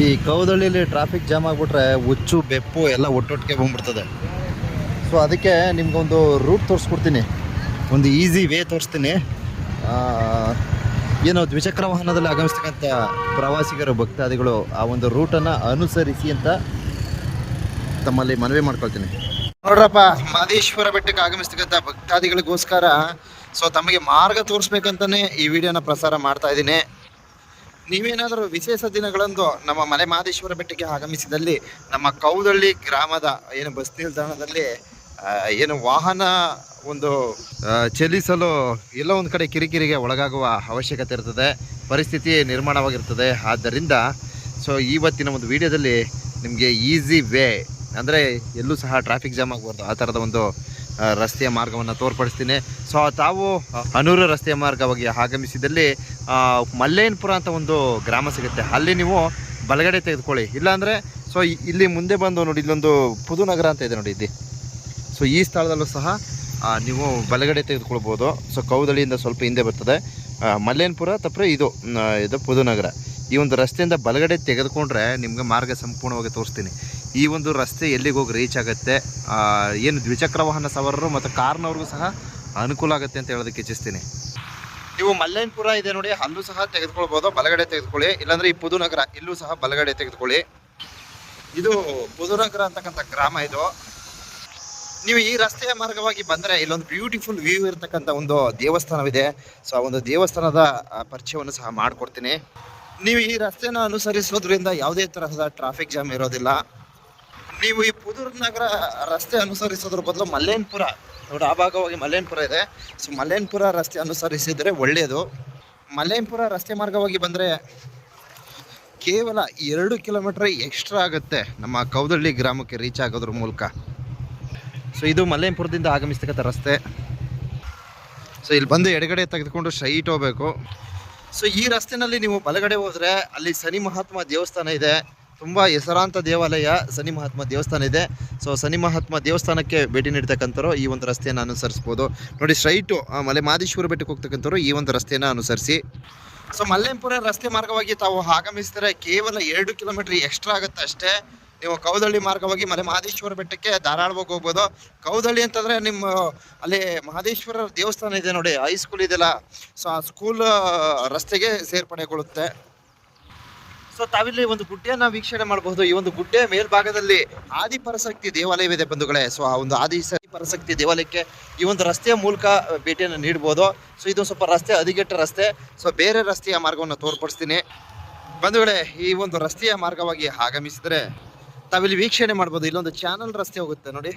ಈ ಕೌದಳ್ಳಿಲಿ traffic jam ಆಗಿಬಿಟ್ರೆ ಹುಚ್ಚು, ಬೆಪ್ಪು ಎಲ್ಲ ಒಟ್ಟೊಟ್ಟಿಗೆ ಬಂದ್ಬಿಡ್ತದೆ. ಸೊ ಅದಕ್ಕೆ ನಿಮ್ಗೊಂದು ರೂಟ್ ತೋರಿಸ್ಕೊಡ್ತೀನಿ. ಒಂದು ಈಸಿ ವೇ ತೋರಿಸ್ತೀನಿ. ಏನೋ ದ್ವಿಚಕ್ರ ವಾಹನದಲ್ಲಿ ಆಗಮಿಸ್ತಕ್ಕಂಥ ಪ್ರವಾಸಿಗರು, ಭಕ್ತಾದಿಗಳು ಆ ಒಂದು ರೂಟನ್ನು ಅನುಸರಿಸಿ ಅಂತ ತಮ್ಮಲ್ಲಿ ಮನವಿ ಮಾಡ್ಕೊಳ್ತೀನಿ. ನೋಡ್ರಪ್ಪ ಮಾದೇಶ್ವರ ಬೆಟ್ಟಕ್ಕೆ ಆಗಮಿಸ್ತಕ್ಕಂಥ ಭಕ್ತಾದಿಗಳಿಗೋಸ್ಕರ ಸೊ ತಮಗೆ ಮಾರ್ಗ ತೋರಿಸ್ಬೇಕಂತಾನೆ ಈ ವಿಡಿಯೋನ ಪ್ರಸಾರ ಮಾಡ್ತಾ ಇದ್ದೀನಿ. ನೀವೇನಾದರೂ ವಿಶೇಷ ದಿನಗಳಂದು ನಮ್ಮ ಮಲೆ ಮಹದೇಶ್ವರ ಬೆಟ್ಟಕ್ಕೆ ಆಗಮಿಸಿದಲ್ಲಿ ನಮ್ಮ ಕೌದಳ್ಳಿ ಗ್ರಾಮದ ಏನು ಬಸ್ ನಿಲ್ದಾಣದಲ್ಲಿ ಏನು ವಾಹನ ಒಂದು ಚಲಿಸಲು ಎಲ್ಲ ಒಂದು ಕಡೆ ಕಿರಿಕಿರಿಗೆ ಒಳಗಾಗುವ ಅವಶ್ಯಕತೆ ಇರ್ತದೆ, ಪರಿಸ್ಥಿತಿ ನಿರ್ಮಾಣವಾಗಿರ್ತದೆ. ಆದ್ದರಿಂದ ಸೊ ಇವತ್ತಿನ ಒಂದು ವಿಡಿಯೋದಲ್ಲಿ ನಿಮಗೆ ಈಸಿ ವೇ ಅಂದರೆ ಎಲ್ಲೂ ಸಹ ಟ್ರಾಫಿಕ್ ಜಾಮ್ ಆಗಬಾರ್ದು. ಆ ಥರದ ಒಂದು ರಸ್ತೆಯ ಮಾರ್ಗವನ್ನು ತೋರ್ಪಡಿಸ್ತೀನಿ. ಸೊ ತಾವು ಹನೂರು ರಸ್ತೆಯ ಮಾರ್ಗವಾಗಿ ಆಗಮಿಸಿದಲ್ಲಿ ಮಲ್ಲೇನ್ಪುರ ಅಂತ ಒಂದು ಗ್ರಾಮ ಸಿಗುತ್ತೆ. ಅಲ್ಲಿ ನೀವು ಬಲಗಡೆ ತೆಗೆದುಕೊಳ್ಳಿ. ಇಲ್ಲಾಂದರೆ ಸೊ ಇಲ್ಲಿ ಮುಂದೆ ಬಂದು ನೋಡಿ, ಇಲ್ಲೊಂದು ಪುದುನಗರ ಅಂತ ಇದೆ ನೋಡಿ ಇಲ್ಲಿ. ಸೊ ಈ ಸ್ಥಳದಲ್ಲೂ ಸಹ ನೀವು ಬಲಗಡೆ ತೆಗೆದುಕೊಳ್ಬೋದು. ಸೊ ಕೌದಳಿಯಿಂದ ಸ್ವಲ್ಪ ಹಿಂದೆ ಬರ್ತದೆ. ಮಲ್ಲೇನ್ಪುರ ತಪ್ಪರೆ ಇದು ಇದು ಪುದುನಗರ. ಈ ಒಂದು ರಸ್ತೆಯಿಂದ ಬಲಗಡೆ ತೆಗೆದುಕೊಂಡ್ರೆ ನಿಮಗೆ ಮಾರ್ಗ ಸಂಪೂರ್ಣವಾಗಿ ತೋರಿಸ್ತೀನಿ. ಈ ಒಂದು ರಸ್ತೆ ಎಲ್ಲಿಗೆ ಹೋಗಿ ರೀಚ್ ಆಗುತ್ತೆ ಏನು ದ್ವಿಚಕ್ರ ವಾಹನ ಸವಾರರು ಮತ್ತು ಕಾರ್ನವ್ರಿಗೂ ಸಹ ಅನುಕೂಲ ಆಗುತ್ತೆ ಅಂತ ಹೇಳೋದಕ್ಕೆ ಇಚ್ಛಿಸ್ತೀನಿ. ನೀವು ಮಲ್ಲೇನ್ಪುರ ಇದೆ ನೋಡಿ, ಅಲ್ಲೂ ಸಹ ತೆಗೆದುಕೊಳ್ಬೋದು, ಬಲಗಡೆ ತೆಗೆದುಕೊಳ್ಳಿ. ಇಲ್ಲಾಂದರೆ ಈ ಪುದುನಗರ, ಇಲ್ಲೂ ಸಹ ಬಲಗಡೆ ತೆಗೆದುಕೊಳ್ಳಿ. ಇದು ಪುದುನಗರ ಅಂತಕ್ಕಂಥ ಗ್ರಾಮ ಇದು. ನೀವು ಈ ರಸ್ತೆಯ ಮಾರ್ಗವಾಗಿ ಬಂದರೆ ಇಲ್ಲೊಂದು ಬ್ಯೂಟಿಫುಲ್ ವ್ಯೂ ಇರತಕ್ಕಂಥ ಒಂದು ದೇವಸ್ಥಾನವಿದೆ. ಸೊ ಆ ಒಂದು ದೇವಸ್ಥಾನದ ಪರಿಚಯವನ್ನು ಸಹ ಮಾಡಿಕೊಡ್ತೀನಿ. ನೀವು ಈ ರಸ್ತೆನ ಅನುಸರಿಸೋದ್ರಿಂದ ಯಾವುದೇ ತರಹದ ಟ್ರಾಫಿಕ್ ಜಾಮ್ ಇರೋದಿಲ್ಲ. ನೀವು ಈ ಪುದೂರು ನಗರ ರಸ್ತೆ ಅನುಸರಿಸೋದ್ರ ಬದಲು ಮಲ್ಲೇನ್ಪುರ, ನೋಡಿ ಆ ಭಾಗವಾಗಿ ಮಲ್ಲೇನ್ಪುರ ಇದೆ. ಸೊ ಮಲ್ಲೇನ್ಪುರ ರಸ್ತೆ ಅನುಸರಿಸಿದರೆ ಒಳ್ಳೆಯದು. ಮಲ್ಲೇನ್ಪುರ ರಸ್ತೆ ಮಾರ್ಗವಾಗಿ ಬಂದರೆ ಕೇವಲ ಎರಡು ಕಿಲೋಮೀಟರ್ ಎಕ್ಸ್ಟ್ರಾ ಆಗುತ್ತೆ ನಮ್ಮ ಕೌದಳ್ಳಿ ಗ್ರಾಮಕ್ಕೆ ರೀಚ್ ಆಗೋದ್ರ ಮೂಲಕ. ಸೊ ಇದು ಮಲ್ಲೇನ್ಪುರದಿಂದ ಆಗಮಿಸ್ತಕ್ಕಂಥ ರಸ್ತೆ. ಸೊ ಇಲ್ಲಿ ಬಂದು ಎಡಗಡೆ ತೆಗೆದುಕೊಂಡು ಸ್ಟ್ರೈಟ್ ಹೋಗಬೇಕು. ಸೊ ಈ ರಸ್ತೆನಲ್ಲಿ ನೀವು ಬಲಗಡೆ ಹೋದರೆ ಅಲ್ಲಿ ಶನಿ ಮಹಾತ್ಮ ದೇವಸ್ಥಾನ ಇದೆ. ತುಂಬ ಹೆಸರಾಂತ ದೇವಾಲಯ ಶನಿ ಮಹಾತ್ಮ ದೇವಸ್ಥಾನ ಇದೆ. ಸೊ ಶನಿ ಮಹಾತ್ಮ ದೇವಸ್ಥಾನಕ್ಕೆ ಭೇಟಿ ನೀಡ್ತಕ್ಕಂಥವ್ರು ಈ ಒಂದು ರಸ್ತೆಯನ್ನು ಅನುಸರಿಸ್ಬೋದು. ನೋಡಿ ಸ್ಟ್ರೈಟು ಮಲೆ ಮಾದೇಶ್ವರ ಬೆಟ್ಟಕ್ಕೆ ಹೋಗ್ತಕ್ಕಂಥವ್ರು ಈ ಒಂದು ರಸ್ತೆಯನ್ನು ಅನುಸರಿಸಿ. ಸೊ ಮಲ್ಲೇಂಪುರ ರಸ್ತೆ ಮಾರ್ಗವಾಗಿ ತಾವು ಆಗಮಿಸಿದರೆ ಕೇವಲ ಎರಡು ಕಿಲೋಮೀಟರ್ ಎಕ್ಸ್ಟ್ರಾ ಆಗುತ್ತೆ ಅಷ್ಟೇ. ನೀವು ಕೌದಳ್ಳಿ ಮಾರ್ಗವಾಗಿ ಮಲೆ ಮಹದೇಶ್ವರ ಬೆಟ್ಟಕ್ಕೆ ಧಾರಾಳವಾಗಿ ಹೋಗ್ಬೋದು. ಕೌದಳ್ಳಿ ಅಂತಂದರೆ ನಿಮ್ಮ ಅಲ್ಲಿ ಮಹದೇಶ್ವರ ದೇವಸ್ಥಾನ ಇದೆ ನೋಡಿ ಹೈಸ್ಕೂಲ್ ಇದೆಯಲ್ಲ. ಸೊ ಆ ಸ್ಕೂಲ್ ರಸ್ತೆಗೆ ಸೇರ್ಪಡೆಗೊಳ್ಳುತ್ತೆ. ಸೊ ತಾವಿಲ್ಲಿ ಒಂದು ಗುಡ್ಡೆಯನ್ನ ವೀಕ್ಷಣೆ ಮಾಡಬಹುದು. ಈ ಒಂದು ಗುಡ್ಡೆ ಮೇಲ್ಭಾಗದಲ್ಲಿ ಆದಿಪರಶಕ್ತಿ ದೇವಾಲಯವಿದೆ ಬಂಧುಗಳೇ. ಸೊ ಆ ಒಂದು ಆದಿ ಪರಶಕ್ತಿ ದೇವಾಲಯಕ್ಕೆ ಈ ಒಂದು ರಸ್ತೆಯ ಮೂಲಕ ಭೇಟಿಯನ್ನು ನೀಡಬಹುದು ಸೊ ಇದು ಸ್ವಲ್ಪ ರಸ್ತೆ ಹದಿಗೆಟ್ಟ ರಸ್ತೆ. ಸೊ ಬೇರೆ ರಸ್ತೆಯ ಮಾರ್ಗವನ್ನು ತೋರ್ಪಡಿಸ್ತೀನಿ. ಬಂಧುಗಳೇ, ಈ ಒಂದು ರಸ್ತೆಯ ಮಾರ್ಗವಾಗಿ ಆಗಮಿಸಿದರೆ ತಾವಿಲ್ಲಿ ವೀಕ್ಷಣೆ ಮಾಡ್ಬೋದು ಇಲ್ಲೊಂದು ಚಾನಲ್ ರಸ್ತೆ ಹೋಗುತ್ತೆ ನೋಡಿ.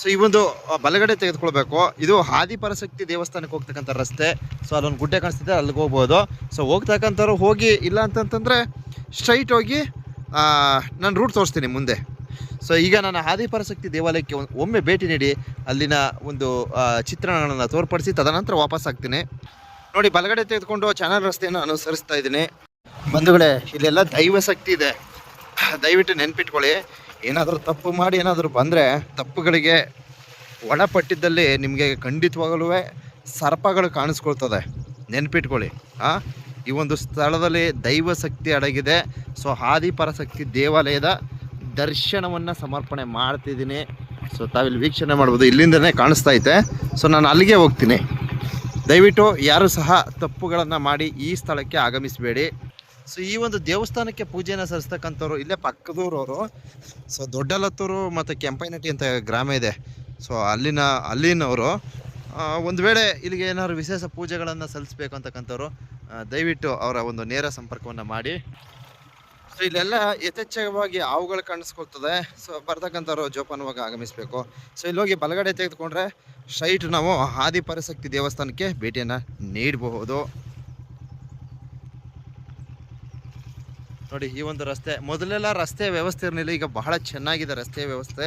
ಸೊ ಈ ಒಂದು ಬಲಗಡೆ ತೆಗೆದುಕೊಳ್ಬೇಕು. ಇದು ಆದಿಪರಶಕ್ತಿ ದೇವಸ್ಥಾನಕ್ಕೆ ಹೋಗ್ತಕ್ಕಂಥ ರಸ್ತೆ. ಸೊ ಅಲ್ಲೊಂದು ಗುಡ್ಡೆ ಕಾಣಿಸ್ತಿದೆ, ಅಲ್ಲಿಗೆ ಹೋಗ್ಬೋದು. ಸೊ ಹೋಗ್ತಕ್ಕಂಥವ್ರು ಹೋಗಿ ಇಲ್ಲ ಅಂತಂತಂದರೆ ಸ್ಟ್ರೈಟ್ ಹೋಗಿ ನಾನು ರೂಟ್ ತೋರಿಸ್ತೀನಿ ಮುಂದೆ. ಸೊ ಈಗ ನಾನು ಆದಿಪರಶಕ್ತಿ ದೇವಾಲಯಕ್ಕೆ ಒಮ್ಮೆ ಭೇಟಿ ನೀಡಿ, ಅಲ್ಲಿನ ಒಂದು ಚಿತ್ರಣಗಳನ್ನು ತೋರ್ಪಡಿಸಿ, ತದನಂತರ ವಾಪಸ್ ಆಗ್ತೀನಿ. ನೋಡಿ, ಬಲಗಡೆ ತೆಗೆದುಕೊಂಡು ಚಾನಲ್ ರಸ್ತೆಯನ್ನು ಅನುಸರಿಸ್ತಾ ಇದ್ದೀನಿ. ಬಂಧುಗಳೇ, ಇಲ್ಲೆಲ್ಲ ದೈವ ಶಕ್ತಿ ಇದೆ. ದಯವಿಟ್ಟು ನೆನ್ಪಿಟ್ಕೊಳ್ಳಿ. ಏನಾದರೂ ತಪ್ಪು ಮಾಡಿ ಏನಾದರೂ ಬಂದರೆ ತಪ್ಪುಗಳಿಗೆ ಒಳಪಟ್ಟಿದ್ದಲ್ಲಿ ನಿಮಗೆ ಖಂಡಿತವಾಗಲೂ ಸರ್ಪಗಳು ಕಾಣಿಸ್ಕೊಳ್ತದೆ. ನೆನಪಿಟ್ಕೊಳ್ಳಿ. ಆ? ಈ ಒಂದು ಸ್ಥಳದಲ್ಲಿ ದೈವ ಶಕ್ತಿ ಅಡಗಿದೆ. ಸೊ, ಆದಿಪರಶಕ್ತಿ ದೇವಾಲಯದ ದರ್ಶನವನ್ನು ಸಮರ್ಪಣೆ ಮಾಡ್ತಿದ್ದೀನಿ. ಸೊ, ತಾವಿಲ್ಲಿ ವೀಕ್ಷಣೆ ಮಾಡ್ಬೋದು. ಇಲ್ಲಿಂದನೇ ಕಾಣಿಸ್ತಾ ಐತೆ. ಸೊ, ನಾನು ಅಲ್ಲಿಗೆ ಹೋಗ್ತೀನಿ. ದಯವಿಟ್ಟು ಯಾರು ಸಹ ತಪ್ಪುಗಳನ್ನು ಮಾಡಿ ಈ ಸ್ಥಳಕ್ಕೆ ಆಗಮಿಸಬೇಡಿ. ಸೊ ಈ ಒಂದು ದೇವಸ್ಥಾನಕ್ಕೆ ಪೂಜೆನ ಸಲ್ಲಿಸ್ತಕ್ಕಂಥವ್ರು ಇಲ್ಲೇ ಪಕ್ಕದೂರವರು. ಸೊ ದೊಡ್ಡಲತ್ತೂರು ಮತ್ತು ಕೆಂಪೈನಟ್ಟಿ ಅಂತ ಗ್ರಾಮ ಇದೆ. ಸೊ ಅಲ್ಲಿನ, ಅಲ್ಲಿನವರು ಒಂದು ವೇಳೆ ಇಲ್ಲಿಗೆ ಏನಾದ್ರು ವಿಶೇಷ ಪೂಜೆಗಳನ್ನು ಸಲ್ಲಿಸ್ಬೇಕು ಅಂತಕ್ಕಂಥವ್ರು ದಯವಿಟ್ಟು ಅವರ ಒಂದು ನೇರ ಸಂಪರ್ಕವನ್ನು ಮಾಡಿ. ಸೊ ಇಲ್ಲೆಲ್ಲ ಯಥೇಚ್ಛವಾಗಿ ಹಾವುಗಳು ಕಾಣಿಸ್ಕೊಳ್ತದೆ. ಸೊ ಬರ್ತಕ್ಕಂಥವ್ರು ಜೋಪಾನವಾಗಿ ಆಗಮಿಸಬೇಕು. ಸೊ ಇಲ್ಲಿ ಹೋಗಿ ಬಲಗಡೆ ತೆಗೆದುಕೊಂಡ್ರೆ ಸ್ಟ್ರೈಟ್ ನಾವು ಆದಿಪರಶಕ್ತಿ ದೇವಸ್ಥಾನಕ್ಕೆ ಭೇಟಿಯನ್ನು ನೀಡಬಹುದು. ನೋಡಿ, ಈ ಒಂದು ರಸ್ತೆ, ಮೊದಲೆಲ್ಲ ರಸ್ತೆ ವ್ಯವಸ್ಥೆ ಇರಲಿಲ್ಲ, ಈಗ ಬಹಳ ಚೆನ್ನಾಗಿದೆ ರಸ್ತೆ ವ್ಯವಸ್ಥೆ.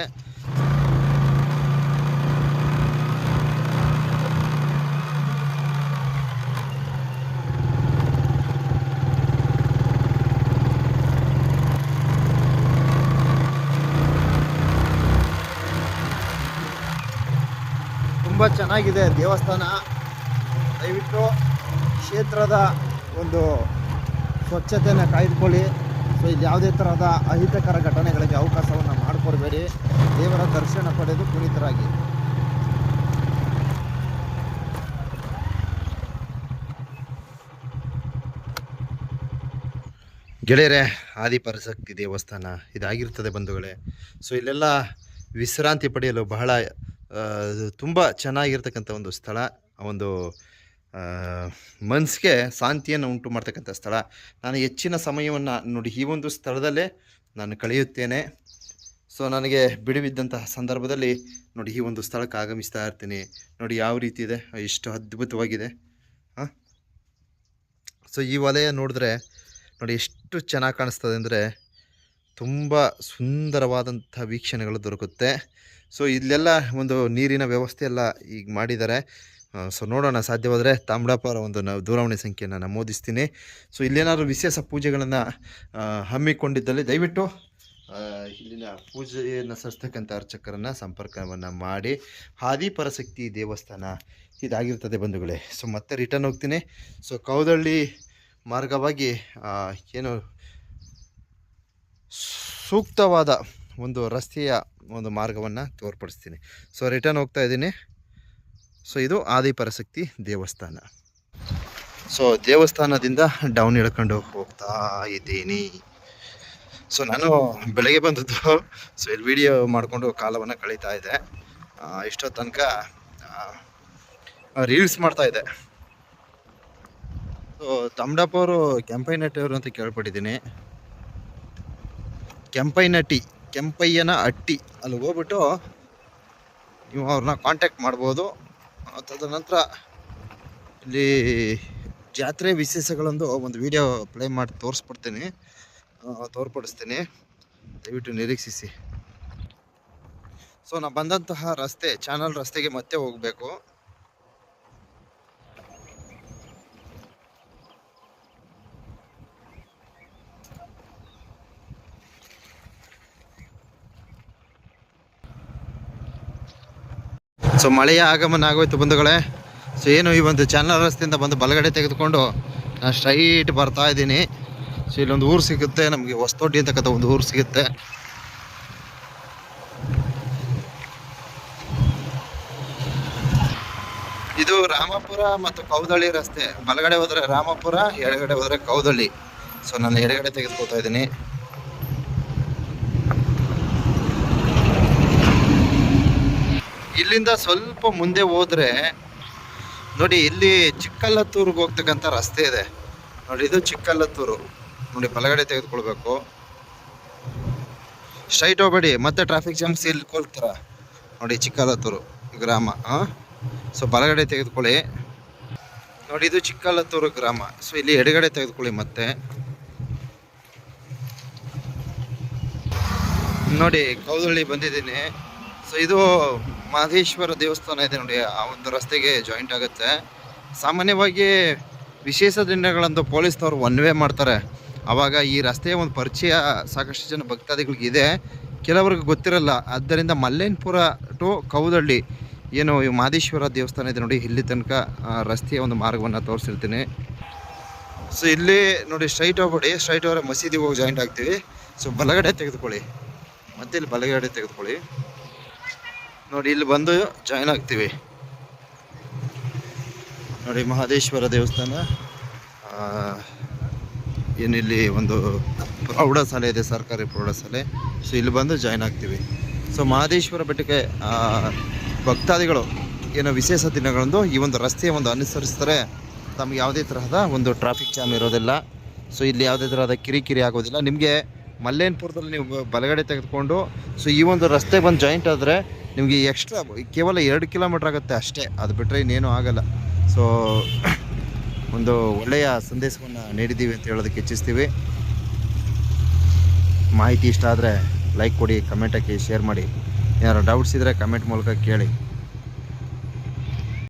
ತುಂಬ ಚೆನ್ನಾಗಿದೆ ದೇವಸ್ಥಾನ. ದಯವಿಟ್ಟು ಕ್ಷೇತ್ರದ ಒಂದು ಸ್ವಚ್ಛತೆಯನ್ನು ಕಾಯ್ದುಕೊಳ್ಳಿ. ಸೊ ಇಲ್ಲಿ ಯಾವುದೇ ತರಹದ ಅಹಿತಕರ ಘಟನೆಗಳಿಗೆ ಅವಕಾಶವನ್ನು ಮಾಡಿಕೊಡ್ಬೇಡಿ. ದೇವರ ದರ್ಶನ ಪಡೆದು ಪುನೀತರಾಗಿ. ಗೆಳೆಯರೆ ಆದಿಪರಶಕ್ತಿ ದೇವಸ್ಥಾನ ಇದಾಗಿರ್ತದೆ ಬಂಧುಗಳೇ. ಸೊ ಇಲ್ಲೆಲ್ಲ ವಿಶ್ರಾಂತಿ ಪಡೆಯಲು ಬಹಳ ತುಂಬ ಚೆನ್ನಾಗಿರ್ತಕ್ಕಂಥ ಒಂದು ಸ್ಥಳ ಒಂದು ಮನಸ್ಸಿಗೆ ಶಾಂತಿಯನ್ನು ಉಂಟು ಮಾಡ್ತಕ್ಕಂಥ ಸ್ಥಳ. ನಾನು ಹೆಚ್ಚಿನ ಸಮಯವನ್ನು ನೋಡಿ ಈ ಒಂದು ಸ್ಥಳದಲ್ಲೇ ನಾನು ಕಳೆಯುತ್ತೇನೆ. ಸೊ ನನಗೆ ಬಿಡುವಿದ್ದಂತಹ ಸಂದರ್ಭದಲ್ಲಿ ನೋಡಿ ಈ ಒಂದು ಸ್ಥಳಕ್ಕೆ ಆಗಮಿಸ್ತಾ ಇರ್ತೀನಿ. ನೋಡಿ ಯಾವ ರೀತಿ ಇದೆ? ಎಷ್ಟು ಅದ್ಭುತವಾಗಿದೆ. ಹಾಂ? ಸೊ ಈ ವಲಯ ನೋಡಿದ್ರೆ ನೋಡಿ ಎಷ್ಟು ಚೆನ್ನಾಗಿ ಕಾಣಿಸ್ತದೆ ಅಂದರೆ ತುಂಬ ಸುಂದರವಾದಂಥ ವೀಕ್ಷಣೆಗಳು ದೊರಕುತ್ತೆ. ಸೊ ಇಲ್ಲೆಲ್ಲ ಒಂದು ನೀರಿನ ವ್ಯವಸ್ಥೆ ಎಲ್ಲ ಈಗ ಮಾಡಿದ್ದಾರೆ. ಸೊ ನೋಡೋಣ ಸಾಧ್ಯವಾದರೆ ತಾಮ್ರಪರ ಒಂದು ನಾವು ದೂರವಾಣಿ ಸಂಖ್ಯೆಯನ್ನು ನಮೂದಿಸ್ತೀನಿ ಸೊ ಇಲ್ಲೇನಾದರೂ ವಿಶೇಷ ಪೂಜೆಗಳನ್ನು ಹಮ್ಮಿಕೊಂಡಿದ್ದಲ್ಲಿ ದಯವಿಟ್ಟು ಇಲ್ಲಿನ ಪೂಜೆಯನ್ನು ಸರಿಸ್ತಕ್ಕಂಥ ಅರ್ಚಕರನ್ನು ಸಂಪರ್ಕವನ್ನು ಮಾಡಿ ಹಾದಿಪರಶಕ್ತಿ ದೇವಸ್ಥಾನ ಇದಾಗಿರ್ತದೆ ಬಂಧುಗಳೇ. ಸೊ ಮತ್ತೆ ರಿಟರ್ನ್ ಹೋಗ್ತೀನಿ. ಸೊ ಕೌದಳ್ಳಿ ಮಾರ್ಗವಾಗಿ ಏನು ಸೂಕ್ತವಾದ ಒಂದು ರಸ್ತೆಯ ಒಂದು ಮಾರ್ಗವನ್ನು ತೋರ್ಪಡಿಸ್ತೀನಿ. ಸೊ ರಿಟರ್ನ್ ಹೋಗ್ತಾ ಇದ್ದೀನಿ. ಸೊ ಇದು ಆದಿಪರಶಕ್ತಿ ದೇವಸ್ಥಾನ. ಸೊ ದೇವಸ್ಥಾನದಿಂದ ಡೌನ್ ಇಳ್ಕೊಂಡು ಹೋಗ್ತಾ ಇದ್ದೀನಿ. ಸೊ ನಾನು ಬೆಳಗ್ಗೆ ಬಂದದ್ದು ಸೊ ಇಲ್ಲಿ ವಿಡಿಯೋ ಮಾಡಿಕೊಂಡು ಕಾಲವನ್ನು ಕಳೀತಾ ಇದ್ದೆ. ಆ, ಇಷ್ಟೋ ತನಕ ರೀಲ್ಸ್ ಮಾಡ್ತಾ ಇದೆ ಸೊ ತಮ್ಡಪ್ಪ ಅವರು ಅಂತ ಕೇಳ್ಪಟ್ಟಿದ್ದೀನಿ. ಕೆಂಪೈನಟ್ಟಿ ಕೆಂಪಯ್ಯನ ಅಟ್ಟಿ ಅಲ್ಲಿ ಹೋಗ್ಬಿಟ್ಟು ನೀವು ಅವ್ರನ್ನ ಕಾಂಟ್ಯಾಕ್ಟ್ ಮಾಡ್ಬೋದು. ತದನಂತರ ಇಲ್ಲಿ ಜಾತ್ರೆ ವಿಶೇಷಗಳೊಂದು ಒಂದು ವಿಡಿಯೋ ಪ್ಲೇ ಮಾಡಿ ತೋರಿಸ್ಬಿಡ್ತೀನಿ. ತೋರ್ಪಡಿಸ್ತೀನಿ. ದಯವಿಟ್ಟು ನಿರೀಕ್ಷಿಸಿ. ಸೊ ನಾನು ಬಂದಂತಹ ರಸ್ತೆ, ಚಾನಲ್ ರಸ್ತೆಗೆ ಮತ್ತೆ ಹೋಗಬೇಕು. ಸೊ ಮಳೆಯ ಆಗಮನ ಆಗೋಯ್ತು ಬಂಧುಗಳೇ. ಸೊ ಏನು ಈ ಒಂದು ಚಾನಲ್ ರಸ್ತೆಯಿಂದ ಬಂದು ಬಲಗಡೆ ತೆಗೆದುಕೊಂಡು ನಾನು ಸ್ಟ್ರೈಟ್ ಬರ್ತಾ ಇದ್ದೀನಿ. ಸೊ ಇಲ್ಲೊಂದು ಊರು ಸಿಗುತ್ತೆ, ನಮಗೆ ಹೊಸದೊಡ್ಡಿ ಅಂತಕ್ಕಂಥ ಒಂದು ಊರು ಸಿಗುತ್ತೆ. ಇದು ರಾಮಪುರ ಮತ್ತು ಕೌದಳ್ಳಿ ರಸ್ತೆ. ಬಲಗಡೆ ಹೋದರೆ ರಾಮಪುರ, ಎಡಗಡೆ ಹೋದರೆ ಕೌದಳ್ಳಿ. ಸೊ ನಾನು ಎಡಗಡೆ ತೆಗೆದುಕೊಳ್ತಾ ಇದ್ದೀನಿ. ಇಲ್ಲಿಂದ ಸ್ವಲ್ಪ ಮುಂದೆ ಹೋದ್ರೆ, ನೋಡಿ ಇಲ್ಲಿ ಚಿಕ್ಕಲ್ಲತ್ತೂರಿಗೆ ಹೋಗ್ತಕ್ಕಂಥ ರಸ್ತೆ ಇದೆ. ನೋಡಿ ಇದು ಚಿಕ್ಕಲ್ಲತ್ತೂರು ನೋಡಿ ಬಲಗಡೆ ತೆಗೆದುಕೊಳ್ಬೇಕು. ಸ್ಟ್ರೈಟ್ ಹೋಗ್ಬೇಡಿ. ಮತ್ತೆ ಟ್ರಾಫಿಕ್ ಜಾಮ್ಸ್ ಇಲ್ಲಿ ಕೊಳ್ತಾರ ನೋಡಿ ಚಿಕ್ಕಲ್ಲತ್ತೂರು ಗ್ರಾಮ ಹಾಂ ಸೊ ಬಲಗಡೆ ತೆಗೆದುಕೊಳ್ಳಿ. ನೋಡಿ ಇದು ಚಿಕ್ಕಲ್ಲತ್ತೂರು ಗ್ರಾಮ. ಸೊ ಇಲ್ಲಿ ಎಡಗಡೆ ತೆಗೆದುಕೊಳ್ಳಿ ಮತ್ತೆ. ನೋಡಿ ಕೌದಳ್ಳಿ ಬಂದಿದ್ದೀನಿ. ಸೊ ಇದು ಮಹದೇಶ್ವರ ದೇವಸ್ಥಾನ ಇದೆ ನೋಡಿ, ಆ ಒಂದು ರಸ್ತೆಗೆ ಜಾಯಿಂಟ್ ಆಗುತ್ತೆ. ಸಾಮಾನ್ಯವಾಗಿ ವಿಶೇಷ ದಿನಗಳಂದು ಪೊಲೀಸ್ನವರು ಒನ್ ವೇ ಮಾಡ್ತಾರೆ. ಆವಾಗ ಈ ರಸ್ತೆಯ ಒಂದು ಪರಿಚಯ ಸಾಕಷ್ಟು ಜನ ಭಕ್ತಾದಿಗಳಿಗೆ ಇದೆ. ಕೆಲವ್ರಿಗೆ ಗೊತ್ತಿರಲ್ಲ, ಆದ್ದರಿಂದ ಮಲ್ಲೇನ್ಪುರ ಟು ಕೌದಳ್ಳಿ ಏನು ಈ ಮಹದೇಶ್ವರ ದೇವಸ್ಥಾನ ಇದೆ ನೋಡಿ, ಇಲ್ಲಿ ತನಕ ರಸ್ತೆಯ ಒಂದು ಮಾರ್ಗವನ್ನು ತೋರಿಸಿರ್ತೀನಿ. ಸೊ ಇಲ್ಲಿ ನೋಡಿ ಸ್ಟ್ರೈಟ್ ಹೋಗ್ಬೇಡಿ ಸ್ಟ್ರೈಟ್ ಹೋದ್ರೆ ಮಸೀದಿಗೆ ಹೋಗಿ ಜಾಯಿಂಟ್ ಆಗ್ತೀವಿ. ಸೊ ಬಲಗಡೆ ತೆಗೆದುಕೊಳ್ಳಿ. ಮತ್ತೆ ಇಲ್ಲಿ ಬಲಗಡೆ ತೆಗೆದುಕೊಳ್ಳಿ. ನೋಡಿ, ಇಲ್ಲಿ ಬಂದು ಜಾಯ್ನ್ ಆಗ್ತೀವಿ. ನೋಡಿ, ಮಹದೇಶ್ವರ ದೇವಸ್ಥಾನ. ಏನಿಲ್ಲಿ ಒಂದು ಪ್ರೌಢಶಾಲೆ ಇದೆ, ಸರ್ಕಾರಿ ಪ್ರೌಢಶಾಲೆ. ಸೊ ಇಲ್ಲಿ ಬಂದು ಜಾಯ್ನ್ ಆಗ್ತೀವಿ. ಸೊ ಮಹದೇಶ್ವರ ಬೆಟ್ಟಕ್ಕೆ ಭಕ್ತಾದಿಗಳು ಏನೋ ವಿಶೇಷ ದಿನಗಳಂದು ಈ ಒಂದು ರಸ್ತೆಯ ಒಂದು ಅನುಸರಿಸ್ತಾರೆ. ತಮಗೆ ಯಾವುದೇ ತರಹದ ಒಂದು ಟ್ರಾಫಿಕ್ ಜಾಮ್ ಇರೋದಿಲ್ಲ. ಸೊ ಇಲ್ಲಿ ಯಾವುದೇ ತರಹದ ಕಿರಿಕಿರಿ ಆಗೋದಿಲ್ಲ. ನಿಮಗೆ ಮಲ್ಲೇನ್ಪುರದಲ್ಲಿ ನೀವು ಬಲಗಡೆ ತೆಗೆದುಕೊಂಡು ಸೊ ಈ ಒಂದು ರಸ್ತೆ ಬಂದು ಜಾಯಿಂಟ್ ಆದರೆ ನಿಮಗೆ ಎಕ್ಸ್ಟ್ರಾ ಕೇವಲ ಎರಡು ಕಿಲೋಮೀಟ್ರ್ ಆಗುತ್ತೆ ಅಷ್ಟೇ. ಅದು ಬಿಟ್ಟರೆ ಇನ್ನೇನು ಆಗಲ್ಲ. ಸೊ ಒಂದು ಒಳ್ಳೆಯ ಸಂದೇಶವನ್ನು ನೀಡಿದ್ದೀವಿ ಅಂತ ಹೇಳೋದಕ್ಕೆ ಇಚ್ಛಿಸ್ತೀವಿ. ಮಾಹಿತಿ ಇಷ್ಟ ಆದರೆ ಲೈಕ್ ಕೊಡಿ ಕಮೆಂಟ್ ಹಾಕಿ ಶೇರ್ ಮಾಡಿ. ಏನಾದ್ರು ಡೌಟ್ಸ್ ಇದ್ದರೆ ಕಮೆಂಟ್ ಮೂಲಕ ಕೇಳಿ.